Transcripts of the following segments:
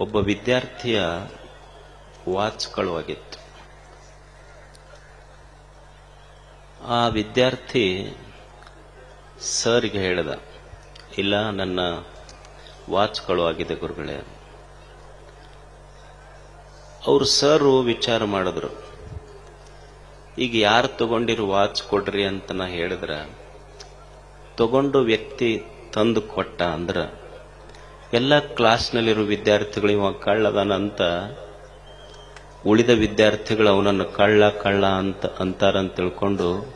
ಒಬ್ಬ ವಿದ್ಯಾರ್ಥಿಯ ವಾಚ್ ಕಳುವಾಗಿತ್ತು ಆ ವಿದ್ಯಾರ್ಥಿ ಸರ್ಗೆ ಹೇಳ್ದ, ಇಲ್ಲ, ನನ್ನ ವಾಚ್ ಕಳುವಾಗಿದೆ ಗುರುಗಳೇ. ಅವರು ಸರು ವಿಚಾರ ಮಾಡಿದ್ರು, ಈಗ ಯಾರು ತಗೊಂಡಿರೋ ವಾಚ್ ಕೊಡ್ರಿ ಅಂತ ನಾ ಹೇಳಿದ್ರ, ತಗೊಂಡು ವ್ಯಕ್ತಿ ತಂದು ಕೊಟ್ಟ ಅಂದ್ರ ಎಲ್ಲ ಕ್ಲಾಸ್ನಲ್ಲಿರೋ ವಿದ್ಯಾರ್ಥಿಗಳು ಇವ ಕಳ್ಳದಾನಂತ ಉಳಿದ ವಿದ್ಯಾರ್ಥಿಗಳು ಅವನನ್ನು ಕಳ್ಳ ಕಳ್ಳ ಅಂತ ಅಂತಾರಂತ ತಿಳ್ಕೊಂಡು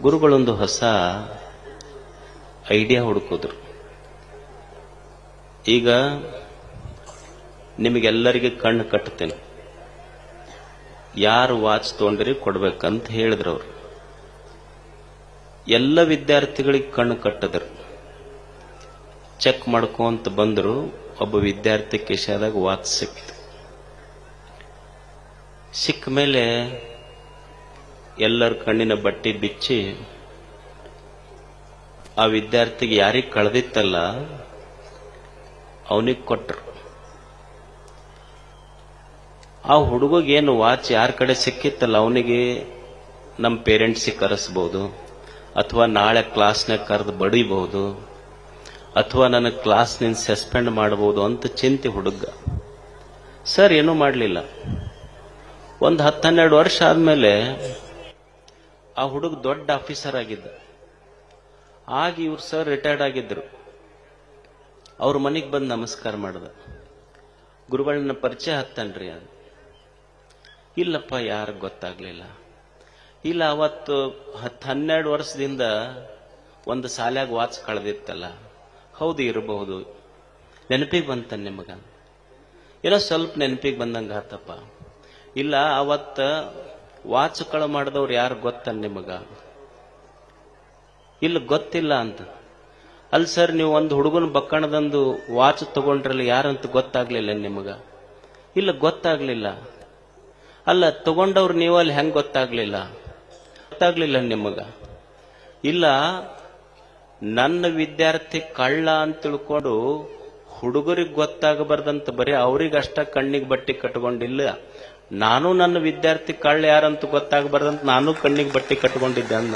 ಗುರುಗಳೊಂದು ಹೊಸ ಐಡಿಯಾ ಹುಡುಕಿದ್ರು. ಈಗ ನಿಮಗೆಲ್ಲರಿಗೆ ಕಣ್ಣು ಕಟ್ಟುತ್ತೇನೆ ಯಾರು ವಾಚ್ ತೊಗೊಂಡ್ರಿ ಕೊಡ್ಬೇಕಂತ ಹೇಳಿದ್ರು ಅವರು. ಎಲ್ಲ ವಿದ್ಯಾರ್ಥಿಗಳಿಗೆ ಕಣ್ಣು ಕಟ್ಟದ್ರು. ಚೆಕ್ ಮಾಡ್ಕೊಂತ ಬಂದರು ಒಬ್ಬ ವಿದ್ಯಾರ್ಥಿ ಕೇಶಾದಾಗ ವಾಚ್ ಸಿಕ್ಕಿತು. ಸಿಕ್ಕ ಮೇಲೆ ಎಲ್ಲರ ಕಣ್ಣಿನ ಬಟ್ಟೆ ಬಿಚ್ಚಿ, ಆ ವಿದ್ಯಾರ್ಥಿಗೆ ಯಾರಿಗೆ ಕಳೆದಿತ್ತಲ್ಲ, ಅವನಿಗೆ ಕೊಟ್ಟರು ಆ ಹುಡುಗಗೇನು ವಾಚ್ ಯಾರ ಕಡೆ ಸಿಕ್ಕಿತ್ತಲ್ಲ, ಅವನಿಗೆ ನಮ್ಮ ಪೇರೆಂಟ್ಸಿಗೆ ಕರೆಸ್ಬೋದು, ಅಥವಾ ನಾಳೆ ಕ್ಲಾಸ್ನಾಗ ಕರೆದು ಬಡಿಬಹುದು ಅಥವಾ ನನ್ನ ಕ್ಲಾಸ್ನಿಂದ ಸಸ್ಪೆಂಡ್ ಮಾಡಬಹುದು ಅಂತ ಚಿಂತೆ ಹುಡುಗ. ಸರ್ ಏನೂ ಮಾಡಲಿಲ್ಲ. ಒಂದು ಹನ್ನೆರಡು ವರ್ಷ ಆದಮೇಲೆ ಆ ಹುಡುಗ ದೊಡ್ಡ ಆಫೀಸರ್ ಆಗಿದ್ದ. ಆಗ ಇವ್ರು ಸರ್ ರಿಟೈರ್ಡ್ ಆಗಿದ್ರು. ಅವ್ರ ಮನೆಗೆ ಬಂದು ನಮಸ್ಕಾರ ಮಾಡ್ದ. ಗುರುಗಳನ್ನ ಪರಿಚಯ ಹತ್ತನ್ರಿ ಅದು. ಇಲ್ಲಪ್ಪ, ಯಾರು ಗೊತ್ತಾಗ್ಲಿಲ್ಲ. ಇಲ್ಲ, ಅವತ್ತು ಹತ್ತು ಹನ್ನೆರಡು ವರ್ಷದಿಂದ ಒಂದು ಸಾಲ್ಯಾಗ ವಾಚ್ ಕಳೆದಿತ್ತಲ್ಲ. ಹೌದು ಇರಬಹುದು. ನೆನಪಿಗೆ ಬಂತ ನಿಮಗ? ಏನೋ ಸ್ವಲ್ಪ ನೆನಪಿಗೆ ಬಂದಂಗ ಆತಪ್ಪ. ಇಲ್ಲ, ಅವತ್ತ ವಾಚ್ ಕಳ ಮಾಡಿದವ್ರು ಯಾರು ಗೊತ್ತ ನಿಮಗ? ಇಲ್ಲ, ಗೊತ್ತಿಲ್ಲ ಅಂತ. ಅಲ್ ಸರ್, ನೀವು ಒಂದು ಹುಡುಗನ ಬಕ್ಕಣದಂದು ವಾಚ್ ತಗೊಂಡ್ರಲ್ಲ ಯಾರಂತ ಗೊತ್ತಾಗ್ಲಿಲ್ಲ ನಿಮಗ? ಇಲ್ಲ, ಗೊತ್ತಾಗ್ಲಿಲ್ಲ. ಅಲ್ಲ, ತಗೊಂಡವ್ರು ನೀವು ಅಲ್ಲಿ ಹೆಂಗ್ ಗೊತ್ತಾಗ್ಲಿಲ್ಲ? ಗೊತ್ತಾಗ್ಲಿಲ್ಲ ನಿಮಗ? ಇಲ್ಲ ನನ್ನ ವಿದ್ಯಾರ್ಥಿ ಕಳ್ಳ ಅಂತ ತಿಳ್ಕೊಂಡು ಹುಡುಗರಿಗೆ ಗೊತ್ತಾಗಬಾರ್ದಂತ ಬರೀ ಅವ್ರಿಗಷ್ಟ ಕಣ್ಣಿಗೆ ಬಟ್ಟೆ ಕಟ್ಕೊಂಡಿಲ್ಲ. ನಾನು ನನ್ನ ವಿದ್ಯಾರ್ಥಿ ಕಳ್ಳ ಯಾರಂತ ಗೊತ್ತಾಗಬಾರ್ದಂತ ನಾನು ಕಣ್ಣಿಗೆ ಬಟ್ಟೆ ಕಟ್ಕೊಂಡಿದ್ದೆ ಅನ್ನ.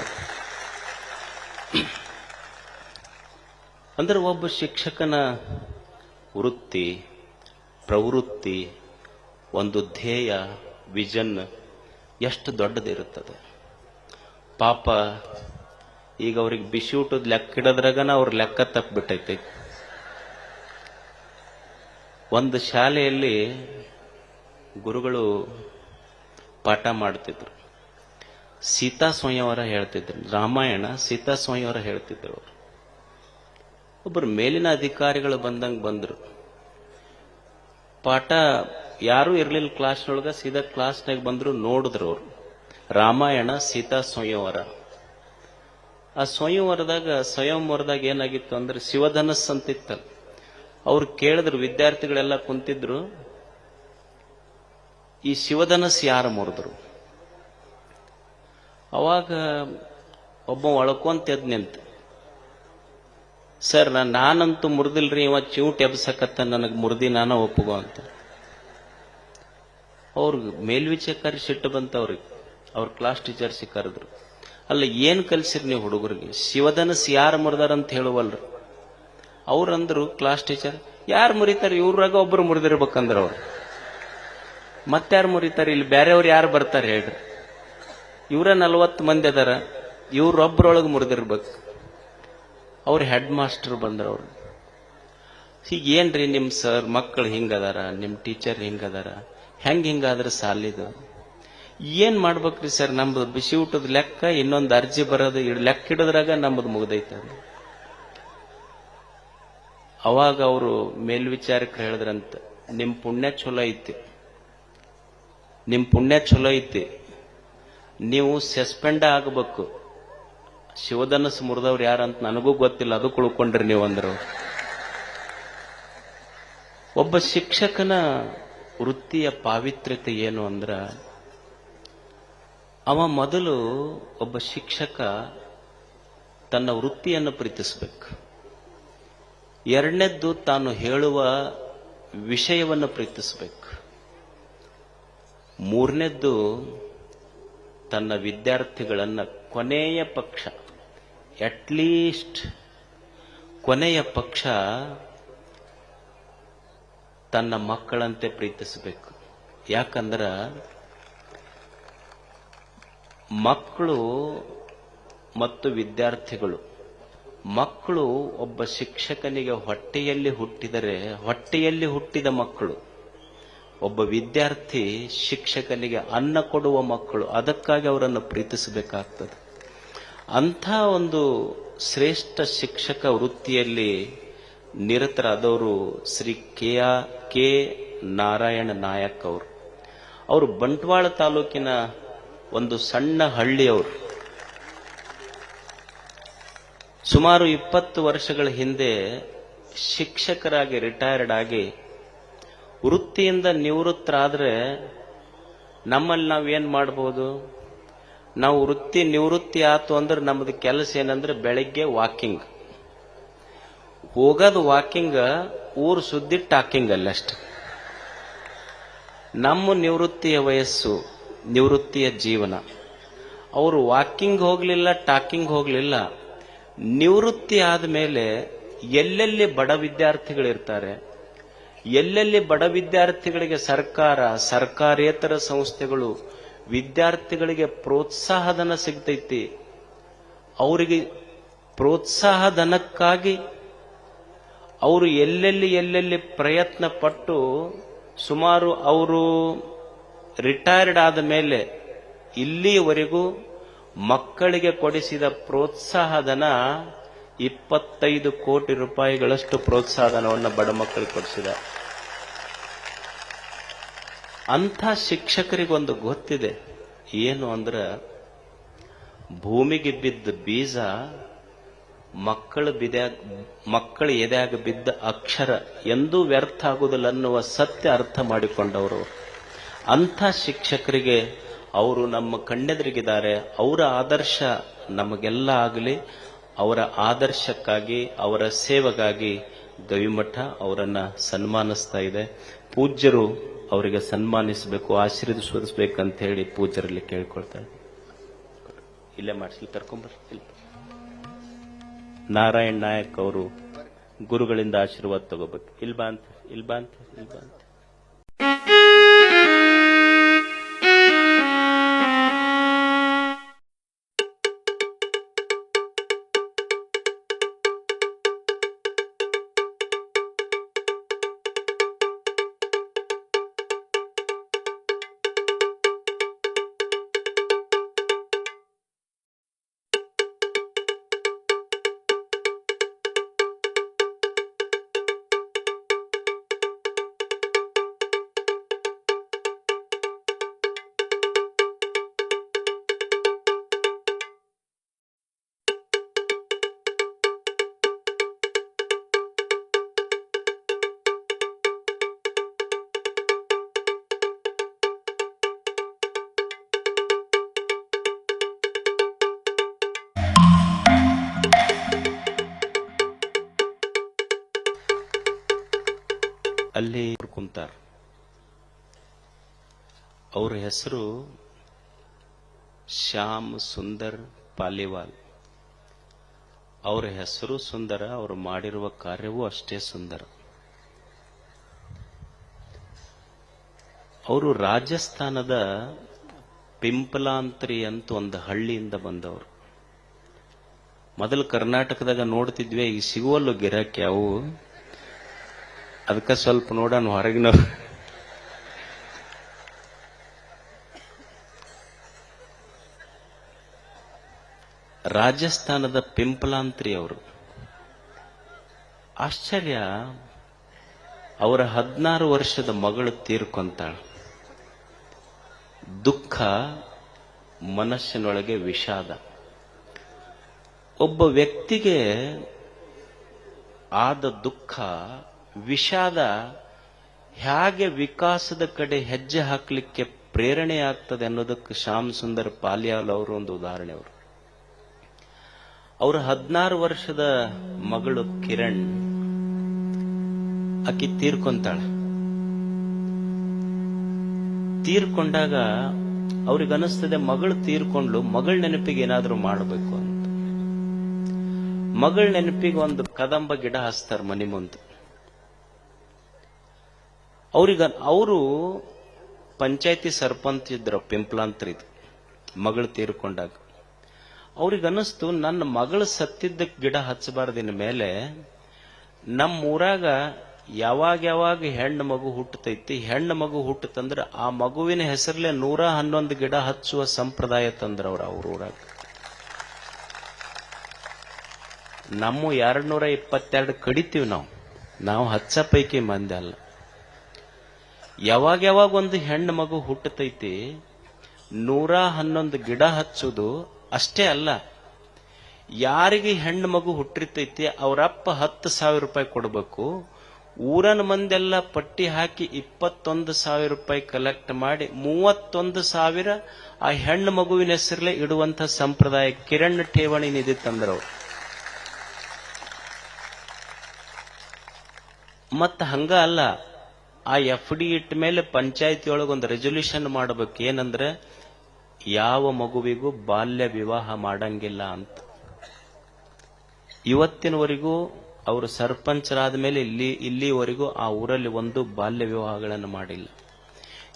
ಅಂದ್ರೆ ಒಬ್ಬ ಶಿಕ್ಷಕನ ವೃತ್ತಿ, ಪ್ರವೃತ್ತಿ, ಒಂದು ಧ್ಯೇಯ, ವಿಜನ್ ಎಷ್ಟು ದೊಡ್ಡದಿರುತ್ತದೆ. ಪಾಪ ಈಗ ಅವ್ರಿಗೆ ಬಿಸಿ ಊಟದ ಲೆಕ್ಕ ಇಡೋದ್ರಾಗನ ಅವ್ರ ಲೆಕ್ಕ ತಪ್ಪಿಬಿಟ್ಟೈತಿ. ಒಂದು ಶಾಲೆಯಲ್ಲಿ ಗುರುಗಳು ಪಾಠ ಮಾಡ್ತಿದ್ರು. ಸೀತಾ ಸ್ವಯಂವರ ಹೇಳ್ತಿದ್ರು. ರಾಮಾಯಣ ಸೀತಾ ಸ್ವಯಂವರ ಹೇಳ್ತಿದ್ರು. ಅವರು ಒಬ್ಬರು ಮೇಲಿನ ಅಧಿಕಾರಿಗಳು ಬಂದಂಗೆ ಬಂದರು. ಪಾಠ ಯಾರೂ ಇರಲಿಲ್ಲ ಕ್ಲಾಸ್ನೊಳಗೆ ಸೀದಾ ಕ್ಲಾಸ್ನಾಗ ಬಂದರು ನೋಡಿದ್ರು ಅವರು. ರಾಮಾಯಣ ಸೀತಾ ಸ್ವಯಂವರ ಆ ಸ್ವಯಂವರದಾಗ ಸ್ವಯಂವರದಾಗ ಏನಾಗಿತ್ತು ಅಂದ್ರೆ ಶಿವಧನಸ್ ಅಂತಿತ್ತಲ್ಲ ಅವ್ರು ಕೇಳಿದ್ರು, ವಿದ್ಯಾರ್ಥಿಗಳೆಲ್ಲ ಕುಂತಿದ್ರು, ಈ ಶಿವಧನಸ್ ಯಾರು ಮುರಿದ್ರು? ಅವಾಗ ಒಬ್ಬ ಒಳಕೊಂತ ಎದ್ ನಿಂತ. ಸರ್ ನಾನಂತೂ ಮುರಿದಿಲ್ರಿ, ಇವ ಚೂಟ್ ಎಬ್ಸಕತ್ತ, ನನಗೆ ಮುರಿದಿ ನಾನ ಒಪ್ಪುಗೋ ಅಂತ. ಅವ್ರಿಗೆ ಮೇಲ್ವಿಚಾರಿ ಸಿಟ್ಟು ಬಂತ ಅವ್ರಿಗೆ ಅವ್ರ ಕ್ಲಾಸ್ ಟೀಚರ್ಸಿಗೆ ಕರೆದ್ರು. ಅಲ್ಲ, ಏನು ಕಲ್ಸಿರಿ ನೀವು ಹುಡುಗರಿಗೆ? ಶಿವಧನಸ್ ಯಾರು ಮುರಿದಾರಂತ ಹೇಳುವಲ್ರಿ. ಅವ್ರಂದ್ರು ಕ್ಲಾಸ್ ಟೀಚರ್ ಯಾರು ಮುರಿತಾರೆ? ಇವ್ರಾಗ ಒಬ್ರು ಮುರಿದಿರ್ಬೇಕಂದ್ರೆ ಅವ್ರು. ಮತ್ತಾರು ಮುರಿತಾರೆ? ಇಲ್ಲಿ ಬೇರೆಯವ್ರು ಯಾರು ಬರ್ತಾರೆ ಹೇಳ್ರಿ. ಇವರ ನಲವತ್ತು ಮಂದಿ ಅದಾರ. ಇವ್ರೊಬ್ಬರೊಳಗೆ ಮುರಿದಿರ್ಬೇಕು. ಅವ್ರ ಹೆಡ್ ಮಾಸ್ಟರ್ ಬಂದ್ರು ಅವ್ರು. ಈಗ ಏನ್ರಿ ನಿಮ್ಮ ಸರ್ ಮಕ್ಕಳು ಹಿಂಗದಾರ ನಿಮ್ಮ ಟೀಚರ್ ಹಿಂಗದಾರ? ಹೆಂಗೆ ಹಿಂಗಾದ್ರೆ ಸಾಲಿದು? ಏನ್ ಮಾಡ್ಬೇಕ್ರಿ ಸರ್ ನಮ್ದು? ಬಿಸಿ ಊಟದ ಲೆಕ್ಕ, ಇನ್ನೊಂದು ಅರ್ಜಿ ಬರೋದು ಲೆಕ್ಕ ಹಿಡಿದ್ರಾಗ ನಮ್ದು ಮುಗ್ದೈತೆ ಅವಾಗ ಅವರು ಮೇಲ್ವಿಚಾರಕ್ಕೆ ಹೇಳಿದ್ರಂತ, ನಿಮ್ ಪುಣ್ಯ ಚಲೋ ಐತಿ. ನಿಮ್ ಪುಣ್ಯ ಚಲೋ ಐತಿ. ನೀವು ಸಸ್ಪೆಂಡ್ ಆಗಬೇಕು. ಶಿವಧನಸ್ ಮುರಿದವ್ರು ಯಾರಂತ ನನಗೂ ಗೊತ್ತಿಲ್ಲ, ಅದು ಕುಳ್ಕೊಂಡ್ರಿ ನೀವು ಅಂದ್ರು. ಒಬ್ಬ ಶಿಕ್ಷಕನ ವೃತ್ತಿಯ ಪಾವಿತ್ರ್ಯತೆ ಏನು ಅಂದ್ರ ಅವ ಮೊದಲು ಒಬ್ಬ ಶಿಕ್ಷಕ ತನ್ನ ವೃತ್ತಿಯನ್ನು ಪ್ರೀತಿಸಬೇಕು. ಎರಡನೇದ್ದು ತಾನು ಹೇಳುವ ವಿಷಯವನ್ನು ಪ್ರೀತಿಸಬೇಕು. ಮೂರನೇದ್ದು ತನ್ನ ವಿದ್ಯಾರ್ಥಿಗಳನ್ನು ಕೊನೆಯ ಪಕ್ಷ ಅಟ್ಲೀಸ್ಟ್ ಕೊನೆಯ ಪಕ್ಷ ತನ್ನ ಮಕ್ಕಳಂತೆ ಪ್ರೀತಿಸಬೇಕು. ಯಾಕಂದ್ರ ಮಕ್ಕಳು ಮತ್ತು ವಿದ್ಯಾರ್ಥಿಗಳು, ಮಕ್ಕಳು ಒಬ್ಬ ಶಿಕ್ಷಕನಿಗೆ ಹೊಟ್ಟೆಯಲ್ಲಿ ಹುಟ್ಟಿದರೆ, ಹೊಟ್ಟೆಯಲ್ಲಿ ಹುಟ್ಟಿದ ಮಕ್ಕಳು, ಒಬ್ಬ ವಿದ್ಯಾರ್ಥಿ ಶಿಕ್ಷಕನಿಗೆ ಅನ್ನ ಕೊಡುವ ಮಕ್ಕಳು, ಅದಕ್ಕಾಗಿ ಅವರನ್ನು ಪ್ರೀತಿಸಬೇಕಾಗ್ತದೆ. ಅಂಥ ಒಂದು ಶ್ರೇಷ್ಠ ಶಿಕ್ಷಕ ವೃತ್ತಿಯಲ್ಲಿ ನಿರತರಾದವರು ಶ್ರೀ ಕೆ ಕೆ ನಾರಾಯಣ ನಾಯಕ್ ಅವರು. ಅವರು ಬಂಟ್ವಾಳ ತಾಲೂಕಿನ ಒಂದು ಸಣ್ಣ ಹಳ್ಳಿಯವರು. ಸುಮಾರು ಇಪ್ಪತ್ತು ವರ್ಷಗಳ ಹಿಂದೆ ಶಿಕ್ಷಕರಾಗಿ ರಿಟೈರ್ಡ್ ಆಗಿ ವೃತ್ತಿಯಿಂದ ನಿವೃತ್ತರಾದರೆ ನಮ್ಮಲ್ಲಿ ನಾವು ಏನು ಮಾಡ್ಬೋದು? ನಾವು ವೃತ್ತಿ ನಿವೃತ್ತಿ ಆತು ಅಂದ್ರೆ ನಮ್ಮದು ಕೆಲಸ ಏನಂದ್ರೆ ಬೆಳಿಗ್ಗೆ ವಾಕಿಂಗ್ ಹೋಗೋದು ವಾಕಿಂಗ್ ಊರು ಸುದ್ದಿ ಟಾಕಿಂಗ್ ಅಲ್ಲಷ್ಟೆ. ನಮ್ಮ ನಿವೃತ್ತಿಯ ವಯಸ್ಸು ನಿವೃತ್ತಿಯ ಜೀವನ. ಅವರು ವಾಕಿಂಗ್ ಹೋಗಲಿಲ್ಲ ಟಾಕಿಂಗ್ ಹೋಗಲಿಲ್ಲ. ನಿವೃತ್ತಿ ಆದ್ಮೇಲೆ ಎಲ್ಲೆಲ್ಲಿ ಬಡ ವಿದ್ಯಾರ್ಥಿಗಳಿರ್ತಾರೆ, ಎಲ್ಲೆಲ್ಲಿ ಬಡ ವಿದ್ಯಾರ್ಥಿಗಳಿಗೆ ಸರ್ಕಾರ, ಸರ್ಕಾರೇತರ ಸಂಸ್ಥೆಗಳು, ವಿದ್ಯಾರ್ಥಿಗಳಿಗೆ ಪ್ರೋತ್ಸಾಹಧನ ಸಿಗ್ತೈತಿ, ಅವರಿಗೆ ಪ್ರೋತ್ಸಾಹಧನಕ್ಕಾಗಿ ಅವರು ಎಲ್ಲೆಲ್ಲಿ ಎಲ್ಲೆಲ್ಲಿ ಪ್ರಯತ್ನ ಪಟ್ಟು ಸುಮಾರು ಅವರು ರಿಟೈರ್ಡ್ ಆದ ಮೇಲೆ ಇಲ್ಲಿಯವರೆಗೂ ಮಕ್ಕಳಿಗೆ ಕೊಡಿಸಿದ ಪ್ರೋತ್ಸಾಹಧನ ಇಪ್ಪತ್ತೈದು ಕೋಟಿ ರೂಪಾಯಿಗಳಷ್ಟು ಪ್ರೋತ್ಸಾಹಧನವನ್ನು ಬಡ ಮಕ್ಕಳಿಗೆ ಕೊಡಿಸಿದ. ಅಂಥ ಶಿಕ್ಷಕರಿಗೊಂದು ಗೊತ್ತಿದೆ. ಏನು ಅಂದ್ರೆ ಭೂಮಿಗೆ ಬಿದ್ದ ಬೀಜ ಮಕ್ಕಳು ಬಿದ ಮಕ್ಕಳು ಎದೆಯಾಗ ಬಿದ್ದ ಅಕ್ಷರ ಎಂದೂ ವ್ಯರ್ಥ ಆಗುವುದಿಲ್ಲ ಅನ್ನುವ ಸತ್ಯ ಅರ್ಥ ಮಾಡಿಕೊಂಡವರು. ಅಂಥ ಶಿಕ್ಷಕರಿಗೆ ಅವರು ನಮ್ಮ ಕಣ್ಣೆದುರಿಗಿದ್ದಾರೆ. ಅವರ ಆದರ್ಶ ನಮಗೆಲ್ಲ ಆಗಲಿ, ಅವರ ಆದರ್ಶಕ್ಕಾಗಿ, ಅವರ ಸೇವೆಗಾಗಿ ಗವಿಮಠ ಅವರನ್ನ ಸನ್ಮಾನಿಸ್ತಾ ಇದೆ. ಪೂಜ್ಯರು ಅವರಿಗೆ ಸನ್ಮಾನಿಸಬೇಕು ಆಶೀರ್ವದಿಸಬೇಕಂತ ಹೇಳಿ ಪೂಜ್ಯರಲ್ಲಿ ಕೇಳ್ಕೊಳ್ತಾರೆ ಇಲ್ಲೇ ಮಾಡಿಸಿ ಕರ್ಕೊಂಬರ್ರಿ, ಇಲ್ಲಿ. ನಾರಾಯಣ್ ನಾಯಕ್ ಅವರು ಗುರುಗಳಿಂದ ಆಶೀರ್ವಾದ ತಗೋಬೇಕು. ಇಲ್ಬಾ ಅಂತ ಇಲ್ಬಾ ಅಂತ ಇಲ್ಬಾ ಅಂತ ಕುಂತಾರ ಅವ್ರ ಹೆಸರು ಶ್ಯಾಮ್ ಸುಂದರ್ ಪಾಲಿವಾಲ್. ಅವರ ಹೆಸರು ಸುಂದರ, ಅವರು ಮಾಡಿರುವ ಕಾರ್ಯವೂ ಅಷ್ಟೇ ಸುಂದರ. ಅವರು ರಾಜಸ್ಥಾನದ ಪಿಂಪಲಾಂತ್ರಿ ಅಂತ ಒಂದು ಹಳ್ಳಿಯಿಂದ ಬಂದವರು. ಮೊದಲು ಕರ್ನಾಟಕದಾಗ ನೋಡ್ತಿದ್ವಿ, ಈಗ ಸಿಗುವಲ್ಲೂ ಗಿರಾಕಿ ಅವು ಅದಕ್ಕೆ ಸ್ವಲ್ಪ ನೋಡೋಣ ಹೊರಗಿನವ್ರು. ರಾಜಸ್ಥಾನದ ಪಿಂಪಲಾಂತ್ರಿ ಅವರು. ಆಶ್ಚರ್ಯ. ಅವರ ಹದಿನಾರು ವರ್ಷದ ಮಗಳು ತೀರ್ಕೊಂತಾಳ. ದುಃಖ ಮನಸ್ಸಿನೊಳಗೆ ವಿಷಾದ. ಒಬ್ಬ ವ್ಯಕ್ತಿಗೆ ಆದ ದುಃಖ ವಿಷಾದ ಹೇಗೆ ವಿಕಾಸದ ಕಡೆ ಹೆಜ್ಜೆ ಹಾಕಲಿಕ್ಕೆ ಪ್ರೇರಣೆ ಆಗ್ತದೆ ಅನ್ನೋದಕ್ಕೆ ಶ್ಯಾಮ್ ಸುಂದರ್ ಪಾಲ್ಯಾಲ್ ಅವರು ಒಂದು ಉದಾಹರಣೆ ಅವರು. ಅವರ ಹದಿನಾರು ವರ್ಷದ ಮಗಳು ಕಿರಣ್ ಆಕಿ ತೀರ್ಕೊಂತಾಳೆ. ತೀರ್ಕೊಂಡಾಗ ಅವ್ರಿಗೆ ಅನಿಸ್ತದೆ ಮಗಳು ತೀರ್ಕೊಂಡ್ಲು ಮಗಳ ನೆನಪಿಗೆ ಏನಾದರೂ ಮಾಡಬೇಕು ಅಂತ. ಮಗಳ ನೆನಪಿಗೆ ಒಂದು ಕದಂಬ ಗಿಡ ಹಚ್ತಾರ ಮನೆ ಮುಂದೆ. ಅವ್ರಿಗೆ, ಅವರು ಪಂಚಾಯತಿ ಸರ್ಪಂಚ್ ಇದ್ರು ಪಿಂಪ್ಲಾಂತ್ರಿದ್, ಮಗಳು ತೀರ್ಕೊಂಡಾಗ. ಅವ್ರಿಗೆ ಅನಿಸ್ತು ನನ್ನ ಮಗಳು ಸತ್ತಿದ್ದ ಗಿಡ ಹಚ್ಚಬಾರ್ದಿನ ಮೇಲೆ ನಮ್ಮ ಊರಾಗ ಯಾವಾಗ ಯಾವಾಗ ಹೆಣ್ಣು ಮಗು ಹುಟ್ಟತೈತಿ, ಹೆಣ್ಣು ಮಗು ಹುಟ್ಟತಂದ್ರೆ ಆ ಮಗುವಿನ ಹೆಸರಲ್ಲೇ ನೂರ ಹನ್ನೊಂದು ಗಿಡ ಹಚ್ಚುವ ಸಂಪ್ರದಾಯ ತಂದ್ರ ಅವ್ರ ಅವ್ರ ಊರಾಗ ನಮ್ಮ ಎರಡ್ ನೂರ ಇಪ್ಪತ್ತೆರಡು ಕಡಿತೀವಿ ನಾವು. ನಾವು ಹಚ್ಚ ಪೈಕಿ ಮಂದಿ ಅಲ್ಲ. ಯಾವಾಗ ಯಾವಾಗ ಒಂದು ಹೆಣ್ಣು ಮಗು ಹುಟ್ಟತೈತಿ, ನೂರ ಹನ್ನೊಂದು ಗಿಡ ಹಚ್ಚುದು ಅಷ್ಟೇ ಅಲ್ಲ. ಯಾರಿಗೆ ಹೆಣ್ಣು ಮಗು ಹುಟ್ಟಿರ್ತೈತಿ, ಅವರಪ್ಪ ಹತ್ತು ಸಾವಿರ ರೂಪಾಯಿ ಕೊಡಬೇಕು, ಊರನ ಮಂದೆಲ್ಲ ಪಟ್ಟಿ ಹಾಕಿ ಇಪ್ಪತ್ತೊಂದು ಸಾವಿರ ರೂಪಾಯಿ ಕಲೆಕ್ಟ್ ಮಾಡಿ ಮೂವತ್ತೊಂದು ಸಾವಿರ ಆ ಹೆಣ್ಣು ಮಗುವಿನ ಹೆಸರಲ್ಲೇ ಇಡುವಂತ ಸಂಪ್ರದಾಯ ಕಿರಣ್ ಠೇವಣಿ ನಿಧಿ ತಂದ್ರವ್ರು ಮತ್ತ ಹಂಗ ಅಲ್ಲ. ಆ ಎಫ್ ಡಿ ಇಟ್ಟ ಮೇಲೆ ಪಂಚಾಯತಿ ಒಳಗೆ ಒಂದು ರೆಸೊಲ್ಯೂಷನ್ ಮಾಡಬೇಕು. ಏನಂದ್ರೆ, ಯಾವ ಮಗುವಿಗೂ ಬಾಲ್ಯ ವಿವಾಹ ಮಾಡಂಗಿಲ್ಲ ಅಂತ. ಇವತ್ತಿನವರೆಗೂ, ಅವರು ಸರ್ಪಂಚರಾದ ಮೇಲೆ ಇಲ್ಲಿ, ಇಲ್ಲಿವರೆಗೂ ಆ ಊರಲ್ಲಿ ಒಂದು ಬಾಲ್ಯ ವಿವಾಹಗಳನ್ನು ಮಾಡಿಲ್ಲ.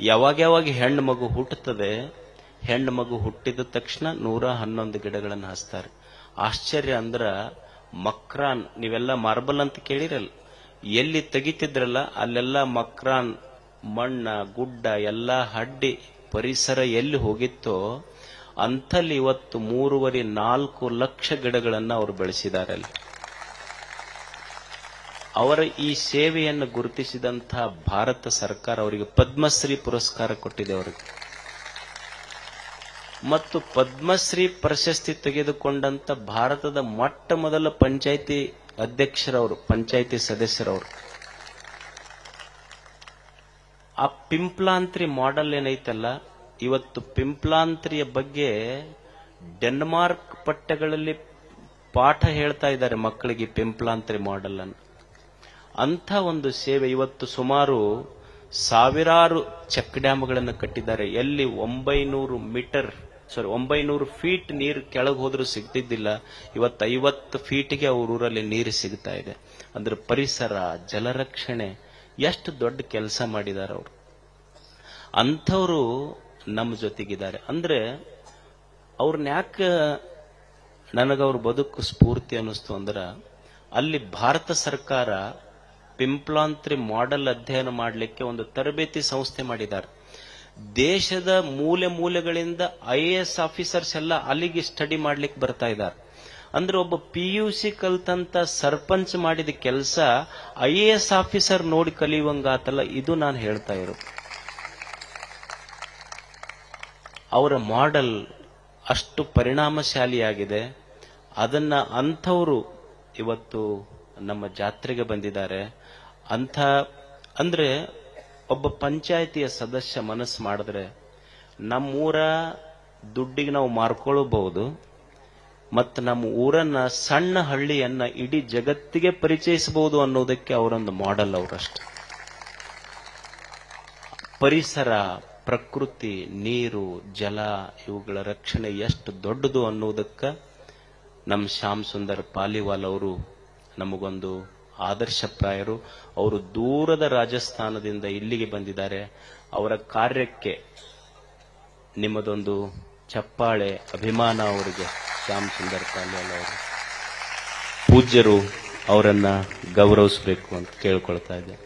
ಯಾವಾಗ ಯಾವಾಗ ಹೆಣ್ಣು ಮಗು ಹುಟ್ಟುತ್ತದೆ, ಹೆಣ್ಣು ಮಗು ಹುಟ್ಟಿದ ತಕ್ಷಣ ನೂರ ಹನ್ನೊಂದು ಗಿಡಗಳನ್ನು ಹಚ್ತಾರೆ. ಆಶ್ಚರ್ಯ ಅಂದ್ರ, ಮಕ್ರಾನ್, ನೀವೆಲ್ಲ ಮಾರ್ಬಲ್ ಅಂತ ಕೇಳಿರಲ್ಲ. ಎಲ್ಲಿ ತೆಗಿತಿದ್ರಲ್ಲ, ಅಲ್ಲೆಲ್ಲ ಮಕ್ರಾನ್ ಮಣ್ಣ, ಗುಡ್ಡ, ಎಲ್ಲ ಹಡ್ಡಿ ಪರಿಸರ ಎಲ್ಲಿ ಹೋಗಿತ್ತೋ ಅಂಥಲ್ಲಿ ಇವತ್ತು ಮೂರುವರೆ ನಾಲ್ಕು ಲಕ್ಷ ಗಿಡಗಳನ್ನ ಅವರು ಬೆಳೆಸಿದ್ದಾರೆ ಅಲ್ಲಿ ಅವರ ಈ ಸೇವೆಯನ್ನು ಗುರುತಿಸಿದಂತಹ ಭಾರತ ಸರ್ಕಾರ ಅವರಿಗೆ ಪದ್ಮಶ್ರೀ ಪುರಸ್ಕಾರ ಕೊಟ್ಟಿದೆ ಅವರಿಗೆ. ಮತ್ತು ಪದ್ಮಶ್ರೀ ಪ್ರಶಸ್ತಿ ತೆಗೆದುಕೊಂಡಂತ ಭಾರತದ ಮೊಟ್ಟ ಮೊದಲ ಪಂಚಾಯಿತಿ ಅಧ್ಯಕ್ಷರವರು, ಪಂಚಾಯಿತಿ ಸದಸ್ಯರವರು. ಆ ಪಿಂಪ್ಲಾಂತ್ರಿ ಮಾಡೆಲ್ ಏನೈತಲ್ಲ, ಇವತ್ತು ಪಿಂಪ್ಲಾಂತ್ರಿಯ ಬಗ್ಗೆ ಡೆನ್ಮಾರ್ಕ್ ಪಠ್ಯಗಳಲ್ಲಿ ಪಾಠ ಹೇಳ್ತಾ ಇದ್ದಾರೆ ಮಕ್ಕಳಿಗೆ ಪಿಂಪ್ಲಾಂತ್ರಿ ಮಾಡೆಲ್ ಅನ್ನು. ಅಂಥ ಒಂದು ಸೇವೆ ಇವತ್ತು ಸುಮಾರು ಸಾವಿರಾರು ಚೆಕ್ ಡ್ಯಾಮ್ಗಳನ್ನು ಕಟ್ಟಿದ್ದಾರೆ. ಎಲ್ಲಿ ಒಂಬೈನೂರು ಮೀಟರ್ ಸಾರಿ ಒಂಬೈನೂರು ಫೀಟ್ ನೀರು ಕೆಳಗೆ ಹೋದ್ರೂ ಸಿಗ್ತಿದ್ದಿಲ್ಲ. ಇವತ್ತು ಐವತ್ತು ಫೀಟ್ಗೆ ಅವ್ರ ಊರಲ್ಲಿ ನೀರು ಸಿಗ್ತಾ ಇದೆ. ಅಂದ್ರೆ ಪರಿಸರ, ಜಲರಕ್ಷಣೆ, ಎಷ್ಟು ದೊಡ್ಡ ಕೆಲಸ ಮಾಡಿದ್ದಾರೆ ಅವರು. ಅಂಥವರು ನಮ್ಮ ಜೊತೆಗಿದ್ದಾರೆ. ಅಂದ್ರೆ ಅವ್ರನ್ನ ಯಾಕೆ ನನಗವ್ರ ಬದುಕು ಸ್ಫೂರ್ತಿ ಅನ್ನಿಸ್ತು ಅಂದ್ರೆ, ಅಲ್ಲಿ ಭಾರತ ಸರ್ಕಾರ ಪಿಂಪ್ಲಾಂತ್ರಿ ಮಾಡೆಲ್ ಅಧ್ಯಯನ ಮಾಡಲಿಕ್ಕೆ ಒಂದು ತರಬೇತಿ ಸಂಸ್ಥೆ ಮಾಡಿದ್ದಾರೆ ದೇಶದ ಮೂಲೆ ಮೂಲೆಗಳಿಂದ ಐ ಎ ಎಸ್ ಆಫೀಸರ್ಸ್ ಎಲ್ಲ ಅಲ್ಲಿಗೆ ಸ್ಟಡಿ ಮಾಡ್ಲಿಕ್ಕೆ ಬರ್ತಾ ಇದ್ದಾರೆ. ಅಂದ್ರೆ ಒಬ್ಬ ಪಿ ಯು ಸಿ ಕಲ್ತಂತ ಸರ್ಪಂಚ್ ಮಾಡಿದ ಕೆಲಸ ಐ ಎ ಎಸ್ ಆಫೀಸರ್ ನೋಡಿ ಕಲಿಯುವಂಗಾತಲ್ಲ ಇದು ನಾನು ಹೇಳ್ತಾ ಇರು ಅವರ ಮಾಡೆಲ್ ಅಷ್ಟು ಪರಿಣಾಮಶಾಲಿಯಾಗಿದೆ. ಅದನ್ನ ಅಂಥವರು ಇವತ್ತು ನಮ್ಮ ಜಾತ್ರೆಗೆ ಬಂದಿದ್ದಾರೆ. ಅಂಥ, ಅಂದ್ರೆ ಒಬ್ಬ ಪಂಚಾಯತಿಯ ಸದಸ್ಯ ಮನಸ್ಸು ಮಾಡಿದ್ರೆ ನಮ್ಮೂರ ದುಡ್ಡಿಗೆ ನಾವು ಮಾರ್ಕೊಳ್ಳಬಹುದು ಮತ್ತು ನಮ್ಮ ಊರನ್ನ ಸಣ್ಣ ಹಳ್ಳಿಯನ್ನ ಇಡೀ ಜಗತ್ತಿಗೆ ಪರಿಚಯಿಸಬಹುದು ಅನ್ನೋದಕ್ಕೆ ಅವರೊಂದು ಮಾಡೆಲ್ ಅವರಷ್ಟೆ. ಪರಿಸರ, ಪ್ರಕೃತಿ, ನೀರು, ಜಲ, ಇವುಗಳ ರಕ್ಷಣೆ ಎಷ್ಟು ದೊಡ್ಡದು ಅನ್ನೋದಕ್ಕೆ ನಮ್ಮ ಶ್ಯಾಮ್ ಸುಂದರ್ ಪಾಲಿವಾಲ್ ಅವರು ನಮಗೊಂದು ಆದರ್ಶಪ್ರಾಯರು ಅವರು ದೂರದ ರಾಜಸ್ಥಾನದಿಂದ ಇಲ್ಲಿಗೆ ಬಂದಿದ್ದಾರೆ. ಅವರ ಕಾರ್ಯಕ್ಕೆ ನಿಮ್ಮದೊಂದು ಚಪ್ಪಾಳೆ ಅಭಿಮಾನ ಅವರಿಗೆ. ಶ್ಯಾಮ್ ಸುಂದರ್ ಪಾಲ್ಯಾಲ್ ಅವರು. ಪೂಜ್ಯರು ಅವರನ್ನ ಗೌರವಿಸಬೇಕು ಅಂತ ಕೇಳ್ಕೊಳ್ತಾ ಇದ್ದೆ.